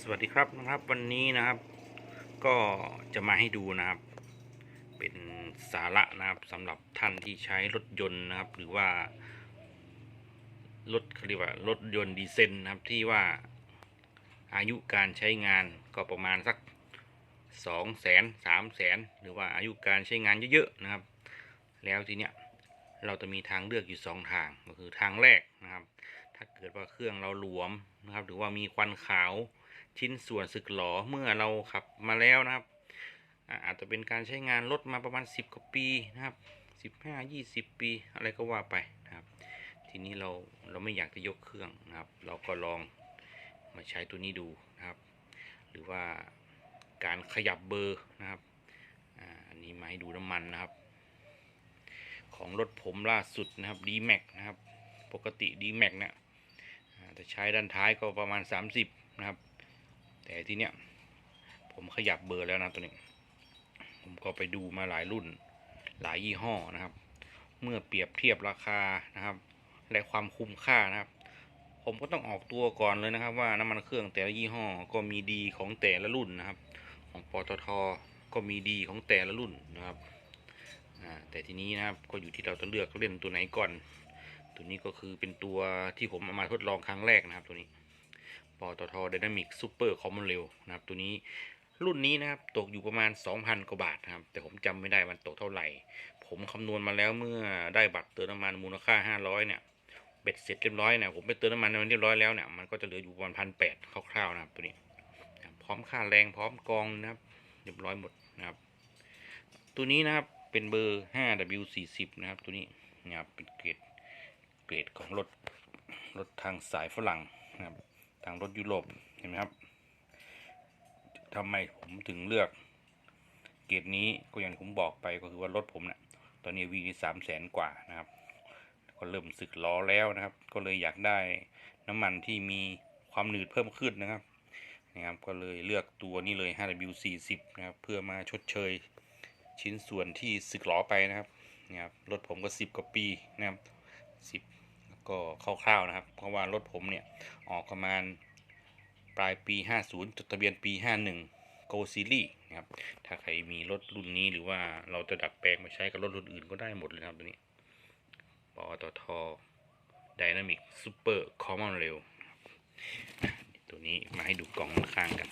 สวัสดีครับนะครับวันนี้นะครับ ก็จะมาให้ดูนะครับ เป็นสาระนะครับสำหรับท่านที่ใช้รถยนต์นะครับ หรือว่ารถเขาเรียกว่ารถยนต์ดีเซลนะครับที่ว่าอายุการใช้งานก็ประมาณสักสองแสนสามแสนหรือว่าอายุการใช้งานเยอะๆนะครับ แล้วทีเนี้ยเราจะมีทางเลือกอยู่สองทางก็คือทางแรกนะครับ ถ้าเกิดว่าเครื่องเราหลวมนะครับ หรือว่ามีควันขาว ชิ้นส่วนสึกหรอเมื่อเราขับมาแล้วนะครับ อาจจะเป็นการใช้งานรถมาประมาณ 10 กว่าปีนะครับ 15 20 ปีอะไรก็ว่าไปนะครับ ทีนี้เราเราไม่อยากจะยกเครื่องนะครับ เราก็ลองมาใช้ตัวนี้ดูนะครับ หรือว่าการขยับเบอร์นะครับอันนี้มาให้ดูน้ำมันนะครับ ของรถผมล่าสุดนะครับ D-Max นะครับ ปกติ D-Max เนี่ยจะใช้ด้านท้ายก็ประมาณ 30 นะครับ แต่ที่เนี้ยผมขยับเบอร์แล้วนะตัวนี้ ผมก็ไปดูมาหลายรุ่นหลายยี่ห้อนะครับ เมื่อเปรียบเทียบราคานะครับ และความคุ้มค่านะครับ ผมก็ต้องออกตัวก่อนเลยนะครับ ว่าน้ำมันเครื่องแต่ละยี่ห้อก็มีดีของแต่ละรุ่นนะครับ ของปตทก็มีดีของแต่ละรุ่นนะครับแต่ทีนี้นะครับก็อยู่ที่เราจะเลือกเล่นตัวไหนก่อน ตัวนี้ก็คือเป็นตัวที่ผมเอามาทดลองครั้งแรกนะครับตัวนี้ ปตท Dynamic Super Common Rail นะครับ ตัวนี้รุ่นนี้นะครับ ตกอยู่ประมาณ 2,000 กว่าบาทนะครับ แต่ผมจำไม่ได้มันตกเท่าไหร่ ผมคำนวณมาแล้วเมื่อได้บัตรเติมน้ำมันมูลค่า 500 เนี่ย เบ็ดเสร็จเรียบร้อยเนี่ย ผมไปเติมน้ำมันเรียบร้อยแล้วเนี่ย มันก็จะเหลืออยู่ประมาณพันแปดคร่าวๆนะครับตัวนี้ พร้อมค่าแรงพร้อมกองนะครับ เรียบร้อยหมดนะครับ ตัวนี้นะครับเป็นเบอร์ 5W40 นะครับ ตัวนี้นะครับเป็นเกรดเกรดของรถรถทางสายฝรั่งนะครับ ทางรถยุโรปเห็นไหมครับทำไมผมถึงเลือก เกรดนี้ก็อย่างผมบอกไปก็คือว่ารถผมเนะี่ยตอนนี้วีนี่สามแสนกว่านะครับ ก็เริ่มสึกล้อแล้วนะครับ ก็เลยอยากได้น้ำมันที่มีความหนืดเพิ่มขึ้นนะครับนะครับก็เลยเลือกตัวนี้เลย 5W40 นะครับเพื่อมาชดเชยชิ้นส่วนที่สึกล้อไปนะครับนะครับรถผมก็ 10 กว่าปีนะครับ 10 ก็คร่าวๆนะครับ เพราะว่ารถผมเนี่ย ออกประมาณปลายปี 50 จดทะเบียนปี 51 Go Series นะครับ ถ้าใครมีรถรุ่นนี้หรือว่าเราจะดัดแปลงมาใช้กับรถรุ่นอื่นก็ได้หมดเลยนะครับตัวนี้ปตท Dynamic Super Common Rail ตัวนี้มาให้ดูกล่องข้างกัน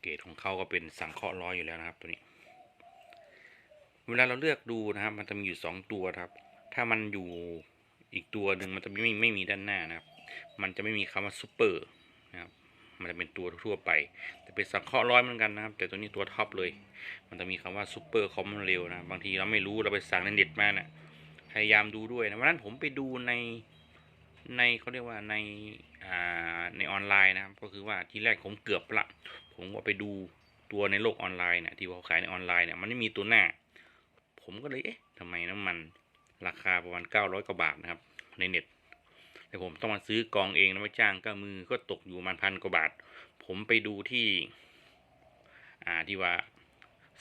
เกรดของเขาก็เป็นสังเคราะห์ร้อยอยู่แล้วนะครับตัวนี้ เวลาเราเลือกดูนะครับ มันจะมีอยู่สองตัวครับ ถ้ามันอยู่อีกตัวหนึ่งมันจะไม่ไม่มีด้านหน้านะครับ มันจะไม่มีคำว่าซูเปอร์นะครับ มันจะเป็นตัวทั่วไป แต่เป็นสังเคราะห์ร้อยเหมือนกันนะครับ แต่ตัวนี้ตัวท็อปเลย มันจะมีคำว่าซูเปอร์คอมมอนเร็วนะ บางทีเราไม่รู้เราไปสั่งในเน็ตมานะ่ะพยายามดูด้วยนะวันนั้นผมไปดูในในเขาเรียกว่าในอ่าในออนไลน์นะครับ ก็คือว่าที่แรกผมเกือบละ ผมก็ไปดูตัวในโลกออนไลน์เนี่ยที่เขาขายในออนไลน์เนี่ยมันไม่มีตัวหน้า ผมก็เลยเอ๊ะทำไมน้ำมัน ราคาประมาณ900กว่าบาทนะครับ ในเน็ตแต่ผมต้องมาซื้อกองเองนะไม่จ้างก็มือก็ตกอยู่ประมันพันกว่าบาท ผมไปดูที่ อ่าที่ว่า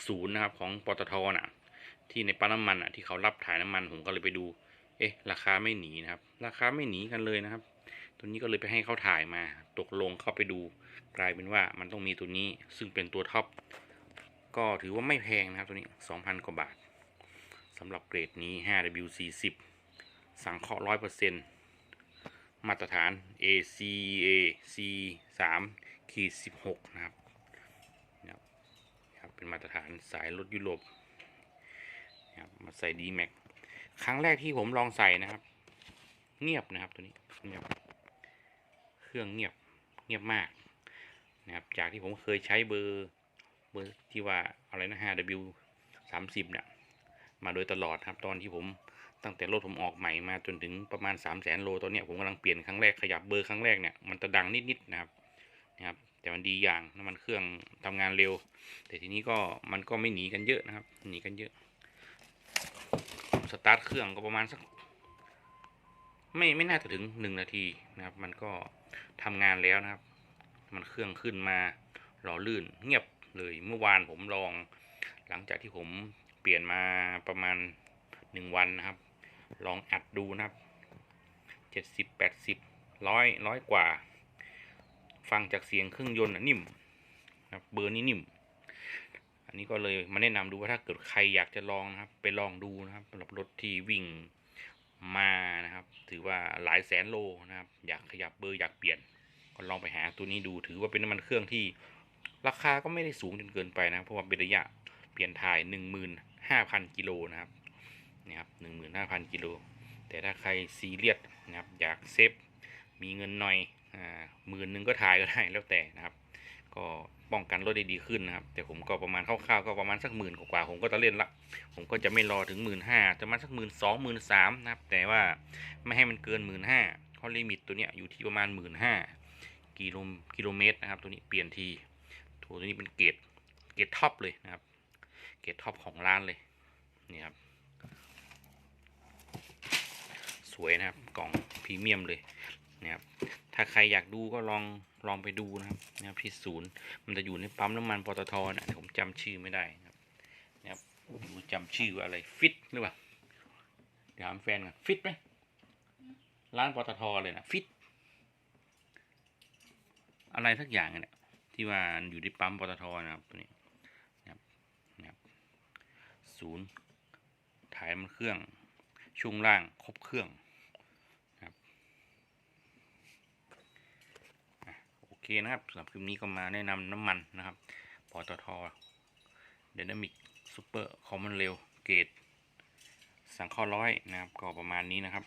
ศูนย์นะครับของปตทน่ะ ที่ในปั๊มน้ำมันอะที่เขารับถ่ายน้ำมัน ผมก็เลยไปดู เอ๊ะ ราคาไม่หนีนะครับ ราคาไม่หนีกันเลยนะครับ ตัวนี้ก็เลยไปให้เขาถ่ายมา ตกลงเข้าไปดู กลายเป็นว่ามันต้องมีตัวนี้ซึ่งเป็นตัวท็อปก็ถือว่าไม่แพงนะครับตัวนี้2,000กว่าบาท สำหรับเกรดนี้ 5W40 สังเคราะห์100%มาตรฐาน ACA C3 ขีด16 นะครับนะครับ เป็นมาตรฐานสายรถยุโรปนะครับมาใส่ D-Max ครั้งแรกที่ผมลองใส่นะครับ เงียบนะครับตัวนี้เงียบเครื่องเงียบเงียบมากนะครับ จากที่ผมเคยใช้เบอร์เบอร์ที่ว่าอะไรนะ 5W 30 เนี่ย มาโดยตลอดครับ ตอนที่ผมตั้งแต่รถผมออกใหม่มาจนถึงประมาณ 3 0 0 0 0 0 โลตอนเนี้ยผมกำลังเปลี่ยนครั้งแรกขยับเบอร์ครั้งแรกเนี่ยมันจะดังนิดๆนะครับนะครับ แต่มันดีอย่างน้ำมันเครื่องทำงานเร็ว แต่ทีนี้ก็มันก็ไม่หนีกันเยอะนะครับ หนีกันเยอะสตาร์ทเครื่องก็ประมาณสัก ไม่ไม่น่าจะถึงหนึ่งนาทีนะครับ มันก็ทำงานแล้วนะครับ มันเครื่องขึ้นมาหล่อลื่นเงียบเลยเมื่อวานผมลอง หลังจากที่ผม เปลี่ยนมาประมาณหนึ่งวันนะครับ ลองอัดดูนะครับเจ็ดสิบแปดสิบร้อยร้อยกว่า ฟังจากเสียงเครื่องยนต์อะนิ่มนะครับเบอร์นี้นิ่ม อันนี้ก็เลยมาแนะนำดูว่าถ้าเกิดใครอยากจะลองนะครับ ไปลองดูนะครับสำหรับรถที่วิ่งมานะครับ ถือว่าหลายแสนโลนะครับ อยากขยับเบอร์อยากเปลี่ยน ก็ลองไปหาตัวนี้ดูถือว่าเป็นน้ำมันเครื่องที่ราคาก็ไม่ได้สูงจนเกินไปนะ เพราะว่าเป็นระยะเปลี่ยนถ่ายหนึ่งหมื่น ห้าพันกิโลนะครับนี่ครับหนึ่งหมื่นห้าพันกิโล แต่ถ้าใครซีเรียสนะครับอยากเซฟมีเงินหน่อยอ่าหมื่นหนึ่งก็ถ่ายก็ได้แล้วแต่นะครับ ก็ป้องกันรถได้ดีขึ้นนะครับ แต่ผมก็ประมาณคร่าวๆก็ประมาณสักหมื่นกว่าผมก็จะเล่นละ ผมก็จะไม่รอถึงหมื่นห้าจะมาสักหมื่นสองหมื่นสามนะครับ แต่ว่าไม่ให้มันเกินหมื่นห้าเพราะลิมิตตัวเนี้ยอยู่ที่ประมาณหมื่นห้ากิโลกิโลเมตรนะครับ ตัวนี้เปลี่ยนทีตัวนี้เป็นเกรดเกรดท็อปเลยนะครับ เกรดท็อปของร้านเลย นี่ครับ สวยนะครับ กล่องพรีเมียมเลยนะครับถ้าใครอยากดูก็ลองลองไปดูนะครับนะครับที่ศูนย์มันจะอยู่ในปั๊มน้ำมันปตทนะผมจำชื่อไม่ได้นะครับนะครับผมจำชื่ออะไรฟิตหรือเปล่าเดี๋ยวถามแฟนกันฟิตไหมร้านปตทเลยนะฟิตอะไรสักอย่างเนี่ยที่ว่าอยู่ที่ปั๊มปตทนะครับตัวนี้นะครับนะครับ ศูนย์ถ่ายมันเครื่อง ช่วงล่างครบเครื่องนะครับโอเคนะครับสำหรับคลิปนี้ก็มาแนะนำน้ำมันนะครับปตทเดนามิกซูเปอร์คอมมอนเรลเกตสังข้อร้อยนะครับ ก็ประมาณนี้นะครับ